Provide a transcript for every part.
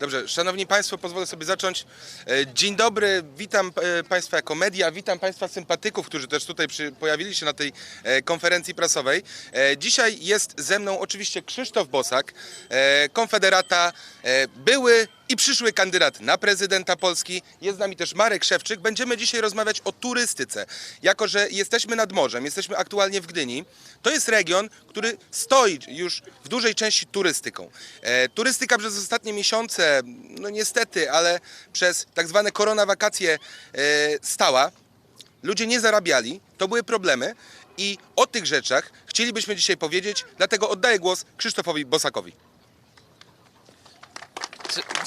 Dobrze, szanowni państwo, pozwolę sobie zacząć. E, Dzień dobry, witam e, państwa jako media, witam państwa sympatyków, którzy też tutaj przy, pojawili się na tej e, konferencji prasowej. Dzisiaj jest ze mną oczywiście Krzysztof Bosak, konfederata, były i przyszły kandydat na prezydenta Polski. Jest z nami też Marek Szewczyk. Będziemy dzisiaj rozmawiać o turystyce. Jako, że jesteśmy nad morzem, jesteśmy aktualnie w Gdyni, to jest region, który stoi już w dużej części turystyką. E, turystyka przez ostatnie miesiące, no niestety, ale przez tak zwane korona wakacje e, stała. Ludzie nie zarabiali, to były problemy i o tych rzeczach chcielibyśmy dzisiaj powiedzieć, dlatego oddaję głos Krzysztofowi Bosakowi.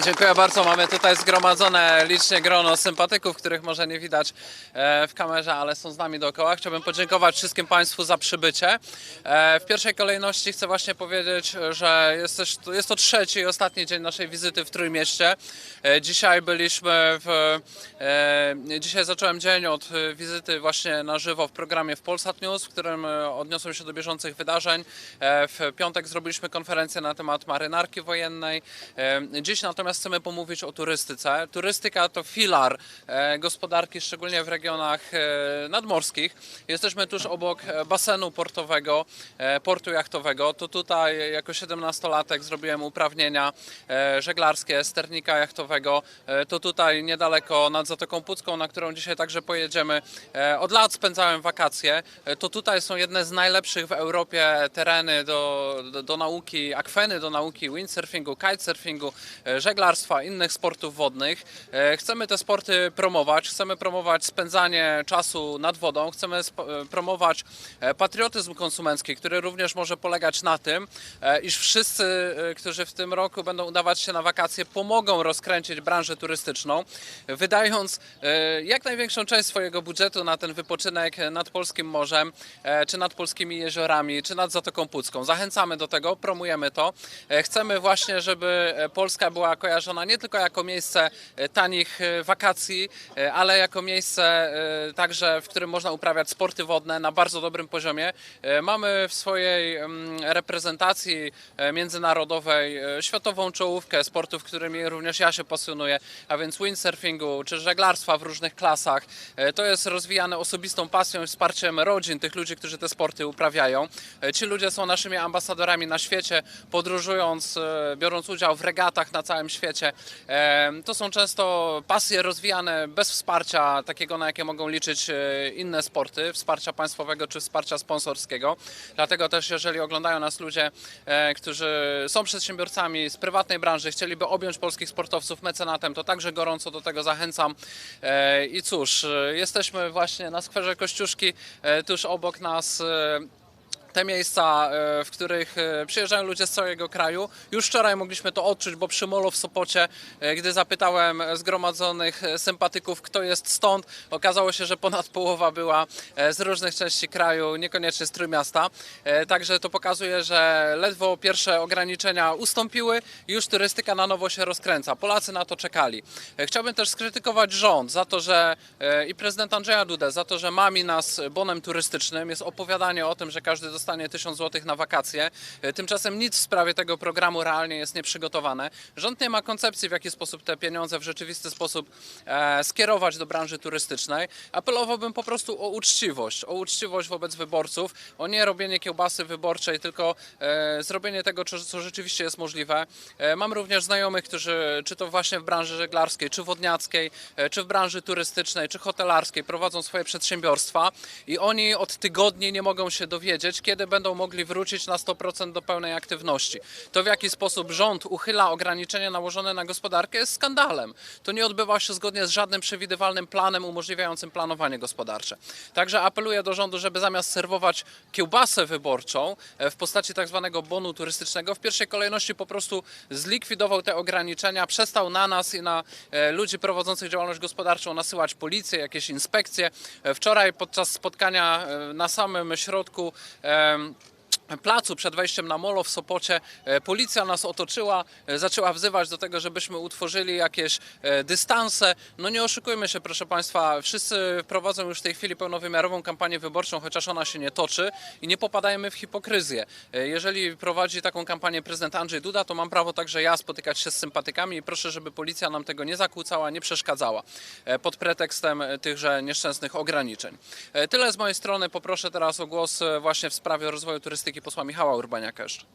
Dziękuję bardzo. Mamy tutaj zgromadzone licznie grono sympatyków, których może nie widać e, w kamerze, ale są z nami dookoła. Chciałbym podziękować wszystkim Państwu za przybycie. E, W pierwszej kolejności chcę właśnie powiedzieć, że jest, też, jest to trzeci i ostatni dzień naszej wizyty w Trójmieście. E, Dzisiaj byliśmy w... Dzisiaj zacząłem dzień od wizyty właśnie na żywo w programie w Polsat News, w którym odniosłem się do bieżących wydarzeń. W piątek zrobiliśmy konferencję na temat marynarki wojennej. Dziś natomiast chcemy pomówić o turystyce. Turystyka to filar e, gospodarki, szczególnie w regionach e, nadmorskich. Jesteśmy tuż obok e, basenu portowego, portu jachtowego. To tutaj jako 17-latek zrobiłem uprawnienia żeglarskie sternika jachtowego. To tutaj niedaleko nad Zatoką Pucką, na którą dzisiaj także pojedziemy. Od lat spędzałem wakacje. To tutaj są jedne z najlepszych w Europie tereny do, do, do nauki, akweny do nauki windsurfingu, kitesurfingu, e, żeglarstwa, innych sportów wodnych. E, Chcemy te sporty promować, chcemy promować spędzanie czasu nad wodą, chcemy e, promować e, patriotyzm konsumencki, który również może polegać na tym, iż wszyscy, którzy w tym roku będą udawać się na wakacje, pomogą rozkręcić branżę turystyczną, wydając jak największą część swojego budżetu na ten wypoczynek nad polskim morzem, czy nad polskimi jeziorami, czy nad Zatoką Pucką. Zachęcamy do tego, promujemy to. Chcemy właśnie, żeby Polska była kojarzona nie tylko jako miejsce e, tanich e, wakacji, e, ale jako miejsce także, w którym można uprawiać sporty wodne na bardzo dobrym poziomie. Mamy w swojej mm, reprezentacji międzynarodowej światową czołówkę sportów, którymi również ja się pasjonuję, a więc windsurfingu czy żeglarstwa w różnych klasach. To jest rozwijane osobistą pasją i wsparciem rodzin tych ludzi, którzy te sporty uprawiają. Ci ludzie są naszymi ambasadorami na świecie, podróżując, biorąc udział w regatach na całym świecie. To są często pasje rozwijane bez wsparcia takiego, na jakie mogą liczyć e, inne sporty, wsparcia państwowego czy wsparcia sponsorskiego. Dlatego też, jeżeli oglądają nas ludzie, e, którzy są przedsiębiorcami z prywatnej branży, chcieliby objąć polskich sportowców mecenatem, to także gorąco do tego zachęcam. E, I cóż, jesteśmy właśnie na skwerze Kościuszki, tuż obok nas. Te miejsca, e, w których e, przyjeżdżają ludzie z całego kraju. Już wczoraj mogliśmy to odczuć, bo przy molo w Sopocie, e, gdy zapytałem zgromadzonych sympatyków, kto jest stąd, okazało się, że ponad połowa była z różnych części kraju, niekoniecznie z Trójmiasta. Także to pokazuje, że ledwo pierwsze ograniczenia ustąpiły już turystyka na nowo się rozkręca. Polacy na to czekali. Chciałbym też skrytykować rząd za to, że i prezydent Andrzeja Dudę za to, że mami nas bonem turystycznym. Jest opowiadanie o tym, że każdy 1000 zł na wakacje. E, Tymczasem nic w sprawie tego programu realnie jest nieprzygotowane. Rząd nie ma koncepcji, w jaki sposób te pieniądze w rzeczywisty sposób e, skierować do branży turystycznej. Apelowałbym po prostu o uczciwość, o uczciwość wobec wyborców, o nie robienie kiełbasy wyborczej, tylko e, zrobienie tego, co, rzeczywiście jest możliwe. Mam również znajomych, którzy czy to właśnie w branży żeglarskiej, czy wodniackiej, czy w branży turystycznej, czy hotelarskiej prowadzą swoje przedsiębiorstwa i oni od tygodni nie mogą się dowiedzieć, kiedy będą mogli wrócić na 100% do pełnej aktywności. To w jaki sposób rząd uchyla ograniczenia nałożone na gospodarkę jest skandalem. To nie odbywa się zgodnie z żadnym przewidywalnym planem umożliwiającym planowanie gospodarcze. Także apeluję do rządu, żeby zamiast serwować kiełbasę wyborczą e, w postaci tak zwanego bonu turystycznego, w pierwszej kolejności po prostu zlikwidował te ograniczenia, przestał na nas i na e, ludzi prowadzących działalność gospodarczą nasyłać policję, jakieś inspekcje. E, Wczoraj podczas spotkania na samym środku Um, placu przed wejściem na molo w Sopocie e, policja nas otoczyła, e, zaczęła wzywać do tego, żebyśmy utworzyli jakieś e, dystanse. No nie oszukujmy się, proszę Państwa, wszyscy prowadzą już w tej chwili pełnowymiarową kampanię wyborczą, chociaż ona się nie toczy i nie popadajmy w hipokryzję. Jeżeli prowadzi taką kampanię prezydent Andrzej Duda, to mam prawo także ja spotykać się z sympatykami i proszę, żeby policja nam tego nie zakłócała, nie przeszkadzała pod pretekstem tychże nieszczęsnych ograniczeń. Tyle z mojej strony. Poproszę teraz o głos właśnie w sprawie rozwoju turystyki posła Michała Urbaniaka jeszcze.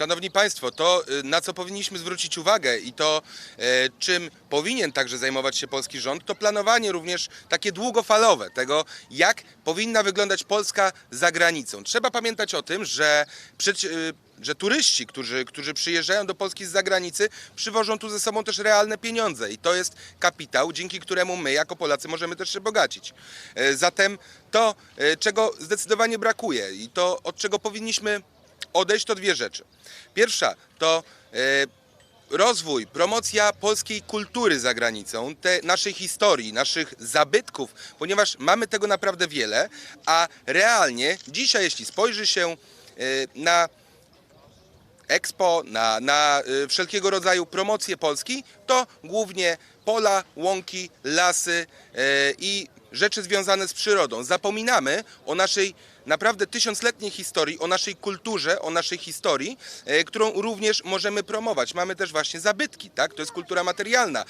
Szanowni Państwo, to y, na co powinniśmy zwrócić uwagę i to e, czym powinien także zajmować się polski rząd, to planowanie również takie długofalowe tego, jak powinna wyglądać Polska za granicą. Trzeba pamiętać o tym, że, przeci- y, że turyści, którzy, którzy przyjeżdżają do Polski z zagranicy, przywożą tu ze sobą też realne pieniądze i to jest kapitał, dzięki któremu my jako Polacy możemy też się bogacić. E, Zatem to, e, czego zdecydowanie brakuje i to, od czego powinniśmy odejść to dwie rzeczy. Pierwsza to e, rozwój, promocja polskiej kultury za granicą, te, naszej historii, naszych zabytków, ponieważ mamy tego naprawdę wiele, a realnie dzisiaj, jeśli spojrzy się na Expo, na, na y, wszelkiego rodzaju promocje Polski, to głównie pola, łąki, lasy y, i rzeczy związane z przyrodą. Zapominamy o naszej naprawdę tysiącletniej historii, o naszej kulturze, o naszej historii, y, którą również możemy promować. Mamy też właśnie zabytki, tak? To jest kultura materialna.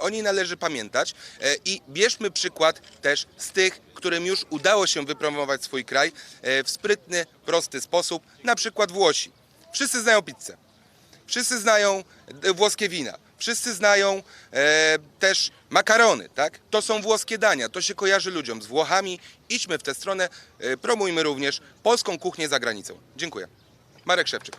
O niej należy pamiętać i bierzmy przykład też z tych, którym już udało się wypromować swój kraj w sprytny, prosty sposób, na przykład Włosi. Wszyscy znają pizzę. Wszyscy znają e, włoskie wina. Wszyscy znają e, też makarony, tak? To są włoskie dania, to się kojarzy ludziom z Włochami. Idźmy w tę stronę, e, promujmy również polską kuchnię za granicą. Dziękuję. Marek Szewczyk.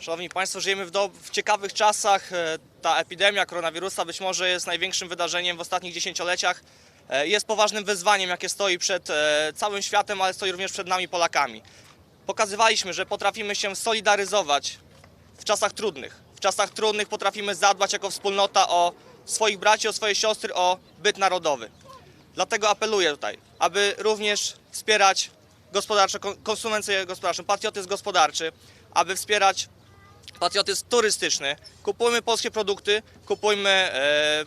Szanowni Państwo, żyjemy w, do, w ciekawych czasach. E, Ta epidemia koronawirusa być może jest największym wydarzeniem w ostatnich dziesięcioleciach. E, Jest poważnym wyzwaniem, jakie stoi przed e, całym światem, ale stoi również przed nami Polakami. Pokazywaliśmy, że potrafimy się solidaryzować w czasach trudnych. W czasach trudnych potrafimy zadbać jako wspólnota o swoich braci, o swoje siostry, o byt narodowy. Dlatego apeluję tutaj, aby również wspierać gospodarczą, konsumencję gospodarczą, patriotyzm gospodarczy, aby wspierać patriotyzm turystyczny. Kupujmy polskie produkty, kupujmy e,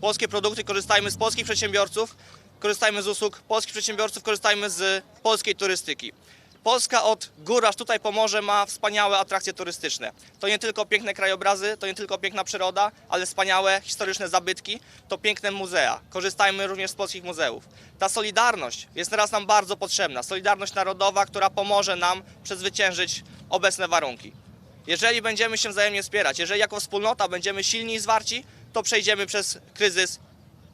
polskie produkty, korzystajmy z polskich przedsiębiorców, korzystajmy z usług polskich przedsiębiorców, korzystajmy z polskiej turystyki. Polska od gór aż tutaj Pomorze ma wspaniałe atrakcje turystyczne. To nie tylko piękne krajobrazy, to nie tylko piękna przyroda, ale wspaniałe historyczne zabytki, to piękne muzea. Korzystajmy również z polskich muzeów. Ta solidarność jest teraz nam bardzo potrzebna. Solidarność narodowa, która pomoże nam przezwyciężyć obecne warunki. Jeżeli będziemy się wzajemnie wspierać, jeżeli jako wspólnota będziemy silni i zwarci, to przejdziemy przez kryzys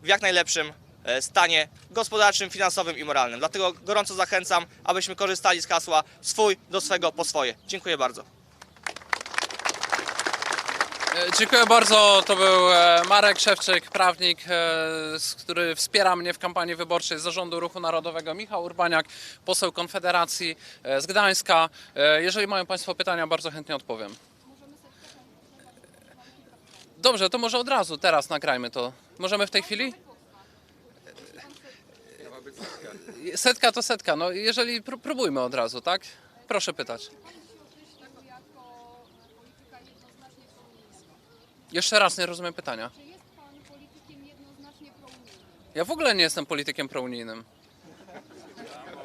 w jak najlepszym e, stanie gospodarczym, finansowym i moralnym. Dlatego gorąco zachęcam, abyśmy korzystali z hasła swój do swego po swoje. Dziękuję bardzo. E, Dziękuję bardzo. To był e, Marek Szewczyk, prawnik, który wspiera mnie w kampanii wyborczej z Zarządu Ruchu Narodowego. Michał Urbaniak, poseł Konfederacji z Gdańska. Jeżeli mają Państwo pytania, bardzo chętnie odpowiem. Dobrze, to może od razu, teraz nagrajmy to. Możemy w tej chwili? Setka to setka. No jeżeli pró- próbujmy od razu, tak? Proszę pytać. Jeszcze raz nie rozumiem pytania. Czy jest pan politykiem jednoznacznie prounijnym? Ja w ogóle nie jestem politykiem prounijnym.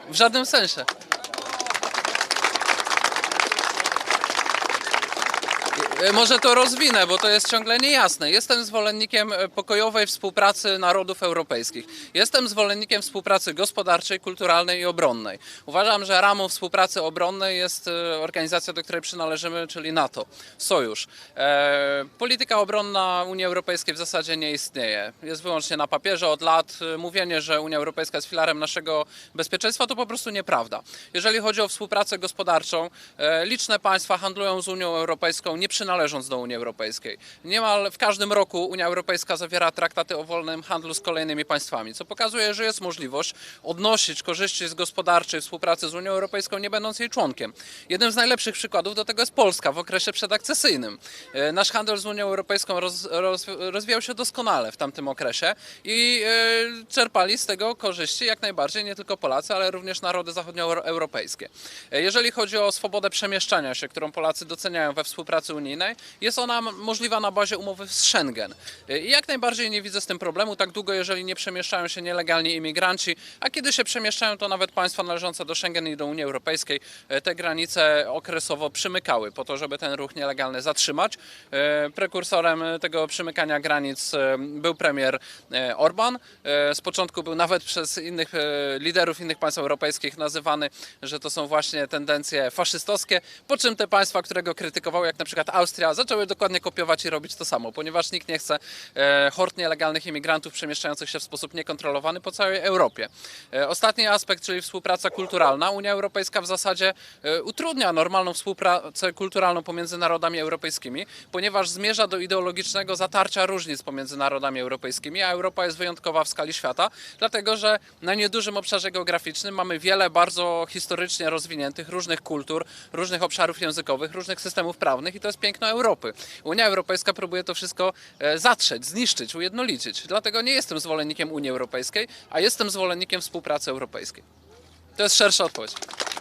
W żadnym sensie. E, Może to rozwinę, bo to jest ciągle niejasne. Jestem zwolennikiem e, pokojowej współpracy narodów europejskich. Jestem zwolennikiem współpracy gospodarczej, kulturalnej i obronnej. Uważam, że ramą współpracy obronnej jest e, organizacja, do której przynależymy, czyli NATO, Sojusz. E, polityka obronna Unii Europejskiej w zasadzie nie istnieje. Jest wyłącznie na papierze od lat. E, Mówienie, że Unia Europejska jest filarem naszego bezpieczeństwa, to po prostu nieprawda. Jeżeli chodzi o współpracę gospodarczą, e, liczne państwa handlują z Unią Europejską, nie przynależą przynależąc do Unii Europejskiej. Niemal w każdym roku Unia Europejska zawiera traktaty o wolnym handlu z kolejnymi państwami, co pokazuje, że jest możliwość odnosić korzyści z gospodarczej współpracy z Unią Europejską, nie będąc jej członkiem. Jednym z najlepszych przykładów do tego jest Polska w okresie przedakcesyjnym. E, Nasz handel z Unią Europejską roz, roz, rozwijał się doskonale w tamtym okresie i e, czerpali z tego korzyści jak najbardziej nie tylko Polacy, ale również narody zachodnioeuropejskie. E, Jeżeli chodzi o swobodę przemieszczania się, którą Polacy doceniają we współpracy unijnej, jest ona możliwa na bazie umowy z Schengen. E, I jak najbardziej nie widzę z tym problemu, tak długo jeżeli nie przemieszczają się nielegalni imigranci, a kiedy się przemieszczają, to nawet państwa należące do Schengen i do Unii Europejskiej e, te granice okresowo przymykały po to, żeby ten ruch nielegalny zatrzymać. E, Prekursorem tego przymykania granic był premier Orban. Z początku był nawet przez innych liderów innych państw europejskich nazywany, że to są właśnie tendencje faszystowskie, po czym te państwa, które go krytykowały, jak na przykład Austria, zaczęły dokładnie kopiować i robić to samo, ponieważ nikt nie chce e, hord nielegalnych imigrantów przemieszczających się w sposób niekontrolowany po całej Europie. E, Ostatni aspekt, czyli współpraca kulturalna. Unia Europejska w zasadzie e, utrudnia normalną współpracę kulturalną pomiędzy narodami europejskimi, ponieważ zmierza do ideologicznego zatarcia różnic pomiędzy narodami europejskimi, a Europa jest wyjątkowa w skali świata, dlatego że na niedużym obszarze geograficznym mamy wiele bardzo historycznie rozwiniętych różnych kultur, różnych obszarów językowych, różnych systemów prawnych i to jest Europy. Unia Europejska próbuje to wszystko e, zatrzeć, zniszczyć, ujednolicić. Dlatego nie jestem zwolennikiem Unii Europejskiej, a jestem zwolennikiem współpracy europejskiej. To jest szersza odpowiedź. Powinniśmy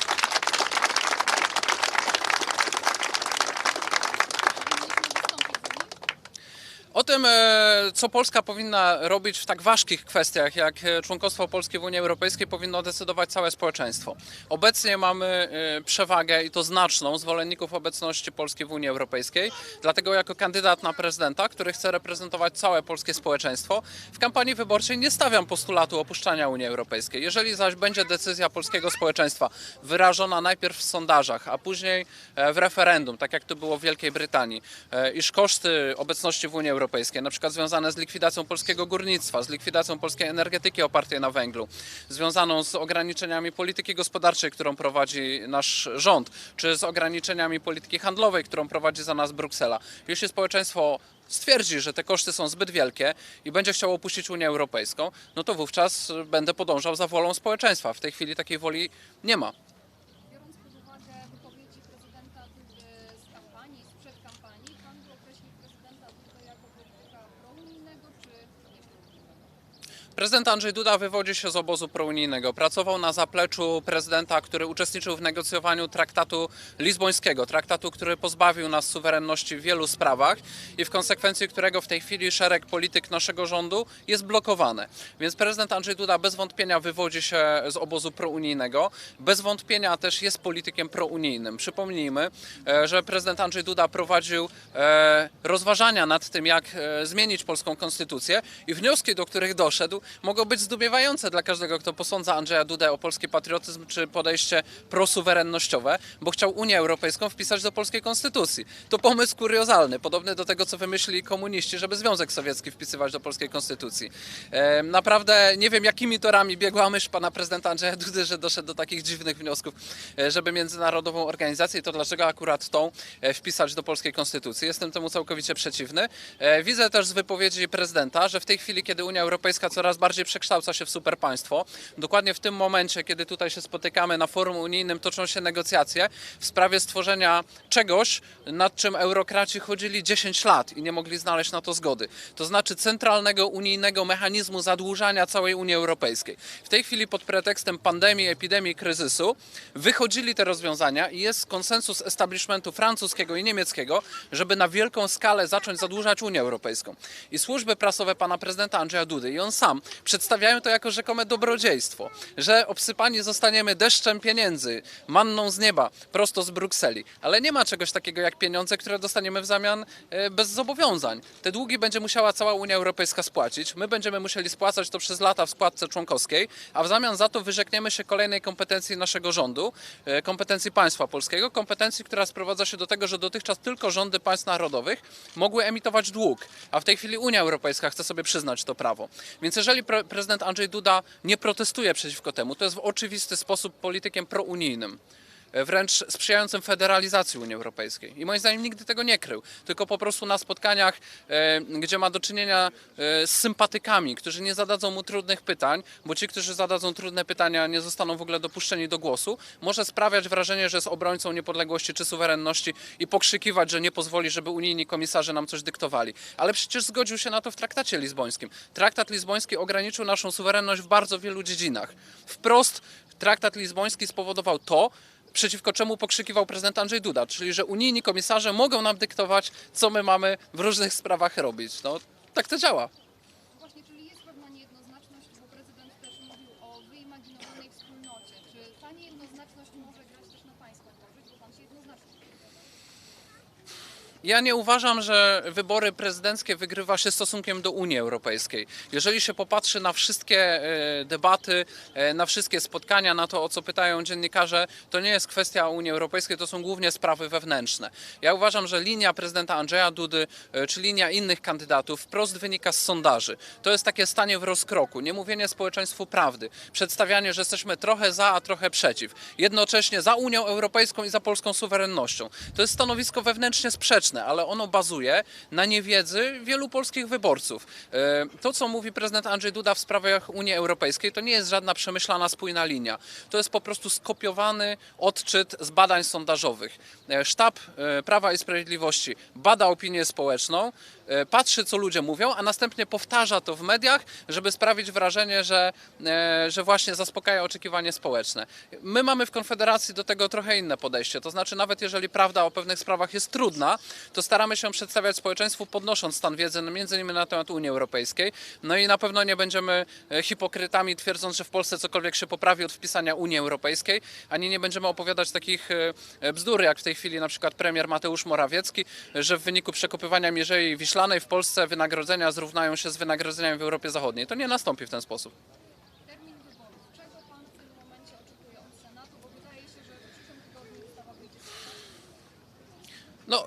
wystąpić z nich. O tym, e, co Polska powinna robić w tak ważkich kwestiach, jak e, członkostwo Polski w Unii Europejskiej, powinno decydować całe społeczeństwo. Obecnie mamy e, przewagę i to znaczną zwolenników obecności Polski w Unii Europejskiej, dlatego jako kandydat na prezydenta, który chce reprezentować całe polskie społeczeństwo, w kampanii wyborczej nie stawiam postulatu opuszczania Unii Europejskiej. Jeżeli zaś będzie decyzja polskiego społeczeństwa wyrażona najpierw w sondażach, a później w referendum, tak jak to było w Wielkiej Brytanii, iż koszty obecności w Unii Europejskiej, na przykład związane z likwidacją polskiego górnictwa, z likwidacją polskiej energetyki opartej na węglu, związaną z ograniczeniami polityki gospodarczej, którą prowadzi nasz rząd, czy z ograniczeniami polityki handlowej, którą prowadzi za nas Bruksela. Jeśli społeczeństwo stwierdzi, że te koszty są zbyt wielkie i będzie chciało opuścić Unię Europejską, no to wówczas będę podążał za wolą społeczeństwa. W tej chwili takiej woli nie ma. Biorąc pod uwagę wypowiedzi prezydenta Dudy z kampanii, sprzed kampanii, pan by określił prezydenta Dudę jako polityka prounijnego czy nieprounijnego? Prezydent Andrzej Duda wywodzi się z obozu prounijnego. Pracował na zapleczu prezydenta, który uczestniczył w negocjowaniu traktatu lizbońskiego, traktatu, który pozbawił nas suwerenności w wielu sprawach i w konsekwencji którego w tej chwili szereg polityk naszego rządu jest blokowane. Więc prezydent Andrzej Duda bez wątpienia wywodzi się z obozu prounijnego. Bez wątpienia też jest politykiem prounijnym. Przypomnijmy, e, że prezydent Andrzej Duda prowadził e, rozważania nad tym, jak e, zmienić polską konstytucję i wnioski, do których doszedł, mogą być zdumiewające dla każdego, kto posądza Andrzeja Dudę o polski patriotyzm czy podejście prosuwerennościowe, bo chciał Unię Europejską wpisać do polskiej konstytucji. To pomysł kuriozalny, podobny do tego, co wymyślili komuniści, żeby Związek Sowiecki wpisywać do polskiej konstytucji. Naprawdę nie wiem, jakimi torami biegła myśl pana prezydenta Andrzeja Dudy, że doszedł do takich dziwnych wniosków, e, żeby międzynarodową organizację, to dlaczego akurat tą e, wpisać do polskiej konstytucji. Jestem temu całkowicie przeciwny. E, Widzę też z wypowiedzi prezydenta, że w tej chwili, kiedy Unia Europejska coraz bardziej przekształca się w superpaństwo, dokładnie w tym momencie, kiedy tutaj się spotykamy na forum unijnym, toczą się negocjacje w sprawie stworzenia czegoś, nad czym eurokraci chodzili 10 lat i nie mogli znaleźć na to zgody. To znaczy centralnego unijnego mechanizmu zadłużania całej Unii Europejskiej. W tej chwili pod pretekstem pandemii, epidemii, kryzysu wychodzili te rozwiązania i jest konsensus establishmentu francuskiego i niemieckiego, żeby na wielką skalę zacząć zadłużać Unię Europejską. I służby prasowe pana prezydenta Andrzeja Dudy i on sam przedstawiają to jako rzekome dobrodziejstwo, że obsypani zostaniemy deszczem pieniędzy, manną z nieba, prosto z Brukseli. Ale nie ma czegoś takiego jak pieniądze, które dostaniemy w zamian e, bez zobowiązań. Te długi będzie musiała cała Unia Europejska spłacić. My będziemy musieli spłacać to przez lata w składce członkowskiej, a w zamian za to wyrzekniemy się kolejnej kompetencji naszego rządu, e, kompetencji państwa polskiego, kompetencji, która sprowadza się do tego, że dotychczas tylko rządy państw narodowych mogły emitować dług, a w tej chwili Unia Europejska chce sobie przyznać to prawo. Więc jeżeli pre prezydent Andrzej Duda nie protestuje przeciwko temu, to jest w oczywisty sposób politykiem prounijnym. E, wręcz sprzyjającym federalizacji Unii Europejskiej. I moim zdaniem nigdy tego nie krył, tylko po prostu na spotkaniach, e, gdzie ma do czynienia e, z sympatykami, którzy nie zadadzą mu trudnych pytań, bo ci, którzy zadadzą trudne pytania, nie zostaną w ogóle dopuszczeni do głosu, może sprawiać wrażenie, że jest obrońcą niepodległości czy suwerenności i pokrzykiwać, że nie pozwoli, żeby unijni komisarze nam coś dyktowali. Ale przecież zgodził się na to w traktacie lizbońskim. Traktat lizboński ograniczył naszą suwerenność w bardzo wielu dziedzinach. Wprost traktat lizboński spowodował to, przeciwko czemu pokrzykiwał prezydent Andrzej Duda, czyli że unijni komisarze mogą nam dyktować, co my mamy w różnych sprawach robić. No, tak to działa. Właśnie, czyli jest pewna niejednoznaczność, bo prezydent też mówił o wyimaginowanej wspólnocie. Czy ta niejednoznaczność może grać też na Pańską korzyść, bo Pan się jednoznacznie wypowiada? Ja nie uważam, że wybory prezydenckie wygrywa się stosunkiem do Unii Europejskiej. Jeżeli się popatrzy na wszystkie e, debaty, e, na wszystkie spotkania, na to, o co pytają dziennikarze, to nie jest kwestia Unii Europejskiej, to są głównie sprawy wewnętrzne. Ja uważam, że linia prezydenta Andrzeja Dudy e, czy linia innych kandydatów wprost wynika z sondaży. To jest takie stanie w rozkroku, nie mówienie społeczeństwu prawdy, przedstawianie, że jesteśmy trochę za, a trochę przeciw. Jednocześnie za Unią Europejską i za polską suwerennością. To jest stanowisko wewnętrznie sprzeczne, ale ono bazuje na niewiedzy wielu polskich wyborców. E, To, co mówi prezydent Andrzej Duda w sprawach Unii Europejskiej, to nie jest żadna przemyślana, spójna linia. To jest po prostu skopiowany odczyt z badań sondażowych. E, Sztab e, Prawa i Sprawiedliwości bada opinię społeczną, patrzy, co ludzie mówią, a następnie powtarza to w mediach, żeby sprawić wrażenie, że, e, że właśnie zaspokaja oczekiwanie społeczne. My mamy w Konfederacji do tego trochę inne podejście. To znaczy, nawet jeżeli prawda o pewnych sprawach jest trudna, to staramy się przedstawiać społeczeństwu, podnosząc stan wiedzy, no, między innymi na temat Unii Europejskiej. No i na pewno nie będziemy e, hipokrytami, twierdząc, że w Polsce cokolwiek się poprawi od wpisania Unii Europejskiej, ani nie będziemy opowiadać takich e, e, bzdur, jak w tej chwili na przykład premier Mateusz Morawiecki, że w wyniku przekopywania Mierzei Wiślanej w Polsce wynagrodzenia zrównają się z wynagrodzeniami w Europie Zachodniej. To nie nastąpi w ten sposób. Termin wyborów. Czego Pan w tym momencie oczekuje od Senatu? Bo wydaje się, że w przyszłym tygodniu ustawa wyjdzie z Senatu. No,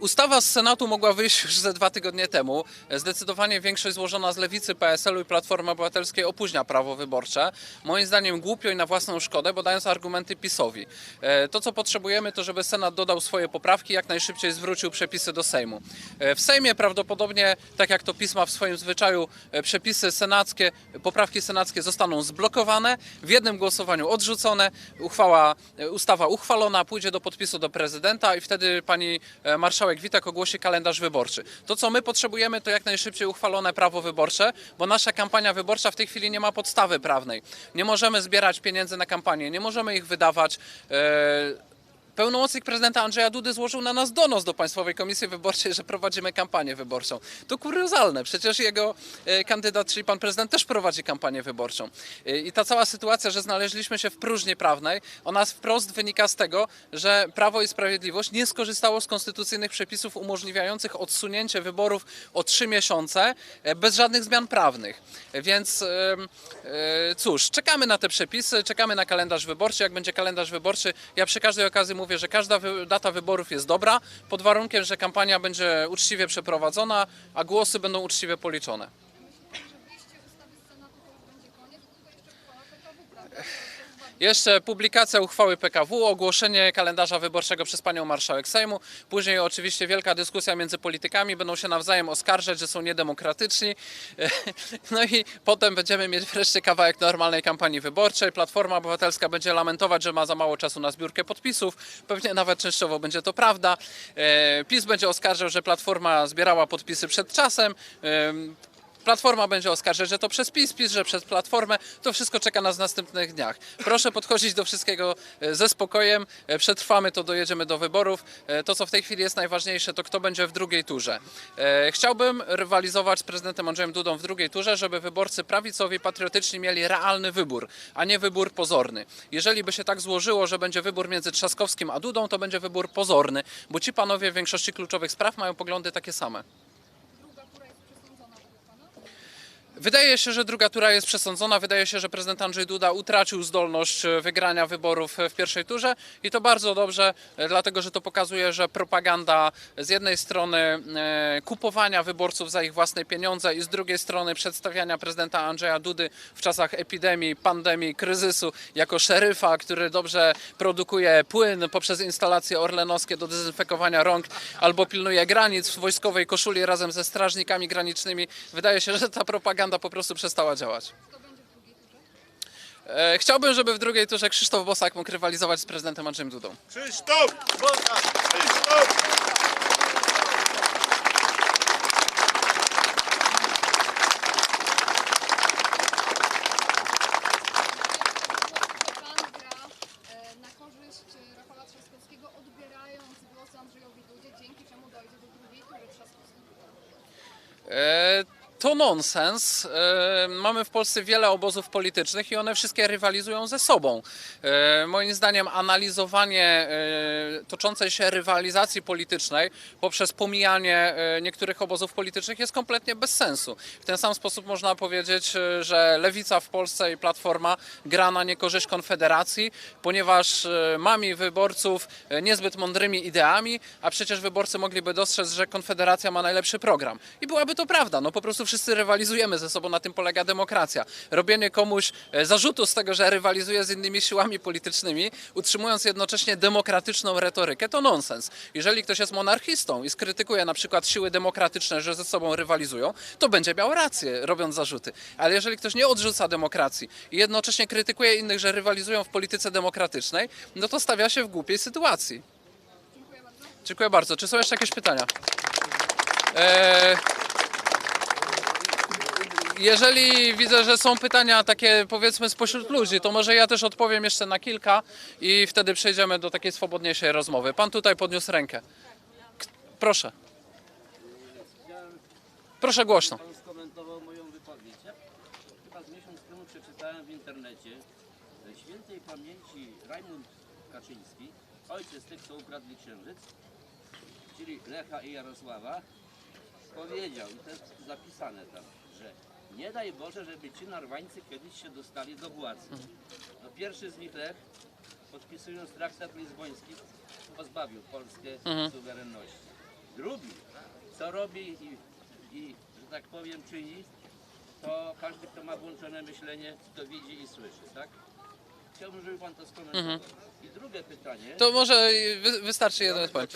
ustawa z Senatu mogła wyjść już ze dwa tygodnie temu. Zdecydowanie większość złożona z Lewicy, PSL-u i Platformy Obywatelskiej opóźnia prawo wyborcze. Moim zdaniem głupio i na własną szkodę, bo dając argumenty PiSowi. E, To, co potrzebujemy, to żeby Senat dodał swoje poprawki, jak najszybciej zwrócił przepisy do Sejmu. E, W Sejmie prawdopodobnie, tak jak to PiS ma w swoim zwyczaju, e, przepisy senackie, poprawki senackie zostaną zblokowane, w jednym głosowaniu odrzucone, uchwała, ustawa uchwalona, pójdzie do podpisu do prezydenta i wtedy pani marszałek Witek ogłosi kalendarz wyborczy. To, co my potrzebujemy, to jak najszybciej uchwalone prawo wyborcze, bo nasza kampania wyborcza w tej chwili nie ma podstawy prawnej. Nie możemy zbierać pieniędzy na kampanię, nie możemy ich wydawać. Pełnomocnik prezydenta Andrzeja Dudy złożył na nas donos do Państwowej Komisji Wyborczej, że prowadzimy kampanię wyborczą. To kuriozalne, przecież jego e, kandydat, czyli pan prezydent, też prowadzi kampanię wyborczą. E, I ta cała sytuacja, że znaleźliśmy się w próżni prawnej, ona wprost wynika z tego, że Prawo i Sprawiedliwość nie skorzystało z konstytucyjnych przepisów umożliwiających odsunięcie wyborów o trzy miesiące e, bez żadnych zmian prawnych. Więc cóż, czekamy na te przepisy, czekamy na kalendarz wyborczy. Jak będzie kalendarz wyborczy, ja przy każdej okazji mówię, że każda data wyborów jest dobra, pod warunkiem, że kampania będzie uczciwie przeprowadzona, a głosy będą uczciwie policzone. Myślę, że wyjście ustawy z Senatu to już będzie koniec, tylko jeszcze uchwała PKW, prawda? To jest bardzo Jeszcze publikacja uchwały PKW, ogłoszenie kalendarza wyborczego przez panią marszałek Sejmu. Później oczywiście wielka dyskusja między politykami, będą się nawzajem oskarżać, że są niedemokratyczni. No i potem będziemy mieć wreszcie kawałek normalnej kampanii wyborczej. Platforma Obywatelska będzie lamentować, że ma za mało czasu na zbiórkę podpisów. Pewnie nawet częściowo będzie to prawda. E, PiS będzie oskarżał, że Platforma zbierała podpisy przed czasem. Platforma będzie oskarżać, że to przez PiS, PiS, że przez Platformę. To wszystko czeka nas w następnych dniach. Proszę podchodzić do wszystkiego e, ze spokojem. E, Przetrwamy to, dojedziemy do wyborów. E, To, co w tej chwili jest najważniejsze, to kto będzie w drugiej turze. Chciałbym rywalizować z prezydentem Andrzejem Dudą w drugiej turze, żeby wyborcy prawicowi, patriotyczni mieli realny wybór, a nie wybór pozorny. Jeżeli by się tak złożyło, że będzie wybór między Trzaskowskim a Dudą, to będzie wybór pozorny, bo ci panowie w większości kluczowych spraw mają poglądy takie same. Druga tura jest przesądzona według Pana? Wydaje się, że druga tura jest przesądzona. Wydaje się, że prezydent Andrzej Duda utracił zdolność e, wygrania wyborów e, w pierwszej turze i to bardzo dobrze, e, dlatego że to pokazuje, że propaganda z jednej strony kupowania wyborców za ich własne pieniądze i z drugiej strony przedstawiania prezydenta Andrzeja Dudy w czasach epidemii, pandemii, kryzysu jako szeryfa, który dobrze produkuje płyn poprzez instalacje orlenowskie do dezynfekowania rąk albo pilnuje granic w wojskowej koszuli razem ze strażnikami granicznymi. Wydaje się, że ta propaganda po prostu przestała działać. E, Chciałbym, żeby w drugiej turze Krzysztof Bosak mógł rywalizować z prezydentem Andrzejem Dudą. Krzysztof! Bosak! Krzysztof! Pan gra e, na korzyść e, Rafała Trzaskowskiego, odbierając głos Andrzejowi Dudzie, dzięki czemu dojdzie do drugiej tury Trzaskowskiego. E, To nonsens. E, Mamy w Polsce wiele obozów politycznych i one wszystkie rywalizują ze sobą. E, Moim zdaniem analizowanie e, toczącej się rywalizacji politycznej poprzez pomijanie niektórych obozów politycznych jest kompletnie bez sensu. W ten sam sposób można powiedzieć, że lewica w Polsce i Platforma gra na niekorzyść Konfederacji, ponieważ mami wyborców niezbyt mądrymi ideami, a przecież wyborcy mogliby dostrzec, że Konfederacja ma najlepszy program. I byłaby to prawda, no po prostu wszyscy rywalizujemy ze sobą, na tym polega demokracja. Robienie komuś e, zarzutu z tego, że rywalizuje z innymi siłami politycznymi, utrzymując jednocześnie demokratyczną retorykę, to nonsens. Jeżeli ktoś jest monarchistą i skrytykuje na przykład siły demokratyczne, że ze sobą rywalizują, to będzie miał rację, robiąc zarzuty. Ale jeżeli ktoś nie odrzuca demokracji i jednocześnie krytykuje innych, że rywalizują w polityce demokratycznej, no to stawia się w głupiej sytuacji. Dziękuję bardzo. Dziękuję bardzo. Czy są jeszcze jakieś pytania? Eee, jeżeli widzę, że są pytania takie powiedzmy spośród ludzi, to może ja też odpowiem jeszcze na kilka i wtedy przejdziemy do takiej swobodniejszej rozmowy. Pan tutaj podniósł rękę. K- Proszę. Proszę głośno. Pan skomentował moją wypowiedź. Ja chyba z miesiąc temu przeczytałem w internecie świętej pamięci Rajmund Kaczyński, ojciec tych, co ukradli księżyc, czyli Lecha i Jarosława, powiedział, i to jest zapisane tam, że nie daj Boże, żeby ci narwańcy kiedyś się dostali do władzy. No pierwszy z nich Lech, podpisując traktat lizboński, pozbawił Polskę suwerenności. Drugi, co robi i, i, że tak powiem, czyni, to każdy, kto ma włączone myślenie, to widzi i słyszy, tak? Chciałbym, żeby pan to skomentował. I drugie pytanie. To może wy, wystarczy jeden odpowiedź.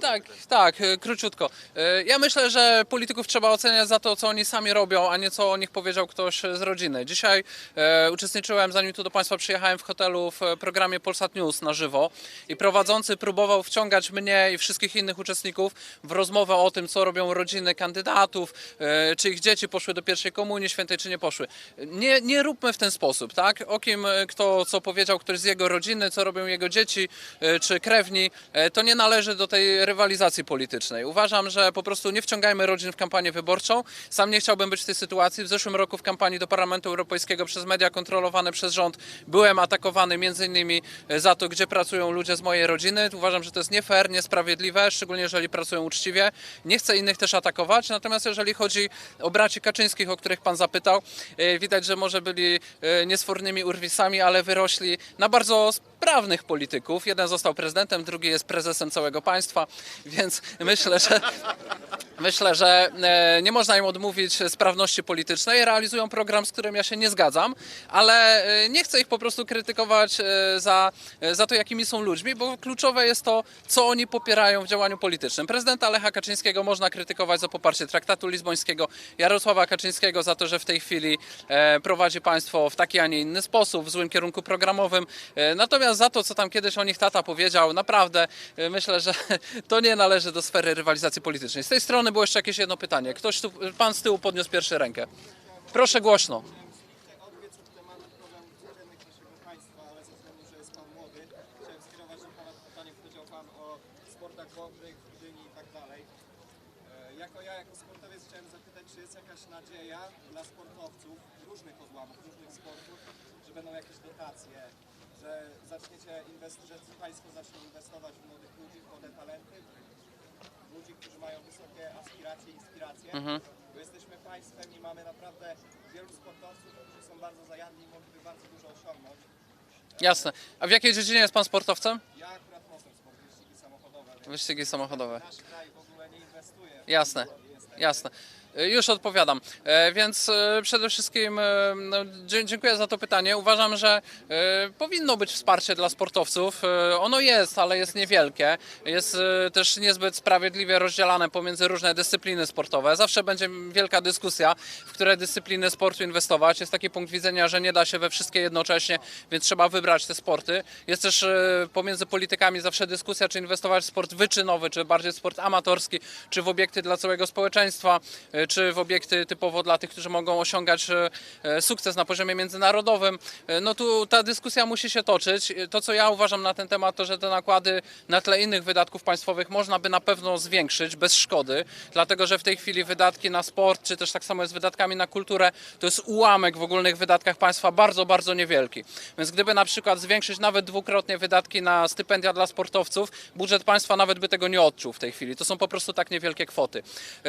Tak, tak, e, króciutko. E, Ja myślę, że polityków trzeba oceniać za to, co oni sami robią, a nie co o nich powiedział ktoś z rodziny. Dzisiaj e, uczestniczyłem, zanim tu do Państwa przyjechałem, w hotelu w e, programie Polsat News na żywo i prowadzący próbował wciągać mnie i wszystkich innych uczestników w rozmowę o tym, co robią rodziny kandydatów, e, czy ich dzieci poszły do pierwszej komunii świętej, czy nie poszły. Nie, nie róbmy w ten sposób, tak? O kim e, kto co powiedział ktoś z jego rodziny, co robią jego dzieci e, czy krewni, e, to nie należy do tej rywalizacji politycznej. Uważam, że po prostu nie wciągajmy rodzin w kampanię wyborczą. Sam nie chciałbym być w tej sytuacji. W zeszłym roku w kampanii do Parlamentu Europejskiego przez media kontrolowane przez rząd byłem atakowany między innymi e, za to, gdzie pracują ludzie z mojej rodziny. Uważam, że to jest nie fair, niesprawiedliwe, szczególnie jeżeli pracują uczciwie. Nie chcę innych też atakować, natomiast jeżeli chodzi o braci Kaczyńskich, o których pan zapytał, e, widać, że może byli e, niesfornymi urwisami, ale wyrośli na bardzo sprawnych polityków. Jeden został prezydentem, drugi jest prezesem całego państwa, więc myślę, że Myślę, że e, nie można im odmówić sprawności politycznej. Realizują program, z którym ja się nie zgadzam, ale e, nie chcę ich po prostu krytykować e, za, za to, jakimi są ludźmi, bo kluczowe jest to, co oni popierają w działaniu politycznym. Prezydenta Lecha Kaczyńskiego można krytykować za poparcie traktatu lizbońskiego, Jarosława Kaczyńskiego za to, że w tej chwili prowadzi państwo w taki, a nie inny sposób, w złym kierunku programowym. E, Za to, co tam kiedyś o nich tata powiedział, naprawdę e, myślę, że to nie należy do sfery rywalizacji politycznej. Z tej strony było jeszcze jakieś jedno pytanie. Ktoś tu, pan z tyłu podniósł pierwszy rękę. Proszę głośno. jako sportowiec chciałem zapytać, czy jest jakaś nadzieja dla sportowców różnych odłamów, różnych sportów, że będą jakieś dotacje, że zaczniecie inwest- że Państwo zacznie inwestować w młodych ludzi, w młode talenty, w ludzi, którzy mają wysokie aspiracje, inspiracje. bo jesteśmy państwem i mamy naprawdę wielu sportowców, którzy są bardzo zajadni i mogliby bardzo dużo osiągnąć. Jasne. A w jakiej dziedzinie jest pan sportowcem? Ja akurat mocno sport, wyścigi samochodowe, więc Wyścigi samochodowe. nasz kraj w ogóle nie inwestuje. w Jasne, jest jasne. E, Już odpowiadam. E, Więc e, przede wszystkim no, dziękuję za to pytanie. Uważam, że powinno być wsparcie dla sportowców. Ono jest, ale jest niewielkie. Jest też niezbyt sprawiedliwie rozdzielane pomiędzy różne dyscypliny sportowe. Zawsze będzie wielka dyskusja, w które dyscypliny sportu inwestować. Jest taki punkt widzenia, że nie da się we wszystkie jednocześnie, więc trzeba wybrać te sporty. Jest też pomiędzy politykami zawsze dyskusja, czy inwestować w sport wyczynowy, czy bardziej sport amatorski, czy w obiekty dla całego społeczeństwa, czy w obiekty typowo dla tych, którzy mogą osiągać e, sukces na poziomie międzynarodowym. E, No tu ta dyskusja musi się toczyć. E, To, co ja uważam na ten temat, to że te nakłady na tle innych wydatków państwowych można by na pewno zwiększyć bez szkody, dlatego że w tej chwili wydatki na sport, czy też tak samo jest z wydatkami na kulturę, to jest ułamek w ogólnych wydatkach państwa bardzo, bardzo niewielki. Więc gdyby na przykład zwiększyć nawet dwukrotnie wydatki na stypendia dla sportowców, budżet państwa nawet by tego nie odczuł w tej chwili. To są po prostu tak niewielkie kwoty.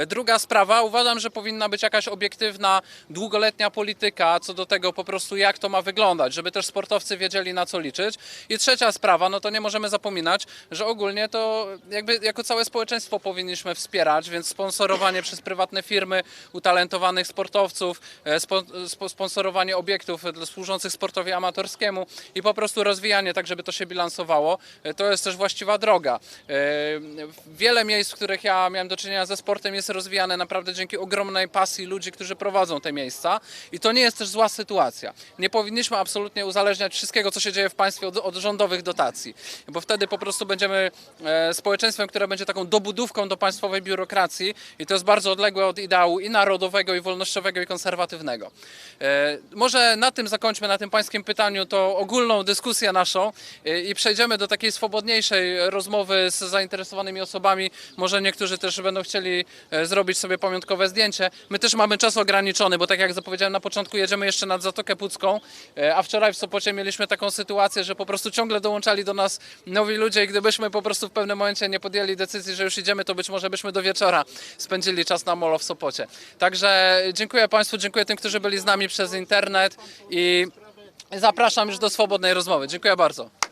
Druga sprawa, uważam, że powinna być jakaś obiektywna, długoletnia polityka co do tego po prostu jak to ma wyglądać, żeby też sportowcy wiedzieli na co liczyć. I trzecia sprawa, no to nie możemy zapominać, że ogólnie to jakby jako całe społeczeństwo powinniśmy wspierać, więc sponsorowanie przez prywatne firmy utalentowanych sportowców, e, spo, spo, sponsorowanie obiektów służących sportowi amatorskiemu i po prostu rozwijanie tak, żeby to się bilansowało, e, to jest też właściwa droga. E, Wiele miejsc, w których ja miałem do czynienia ze sportem jest rozwijane naprawdę dzięki ogromnej pasji ludzi, którzy prowadzą te miejsca i to nie jest też zła sytuacja. Nie powinniśmy absolutnie uzależniać wszystkiego, co się dzieje w państwie od, od rządowych dotacji, bo wtedy po prostu będziemy e, społeczeństwem, które będzie taką dobudówką do państwowej biurokracji i to jest bardzo odległe od ideału i narodowego, i wolnościowego, i konserwatywnego. E, Może na tym zakończmy, na tym pańskim pytaniu, to ogólną dyskusję naszą e, i przejdziemy do takiej swobodniejszej rozmowy z zainteresowanymi osobami. Może niektórzy też będą chcieli e, zrobić sobie pamiątkowe zdjęcie. My też mamy czas ograniczony, bo tak jak zapowiedziałem na początku, jedziemy jeszcze nad Zatokę Pucką, e, a wczoraj w Sopocie mieliśmy taką sytuację, że po prostu ciągle dołączali do nas nowi ludzie i gdybyśmy po prostu w pewnym momencie nie podjęli decyzji, że już idziemy, to być może byśmy do wieczora spędzili czas na molo w Sopocie. Także dziękuję Państwu, dziękuję tym, którzy byli z nami przez internet i zapraszam już do swobodnej rozmowy. Dziękuję bardzo.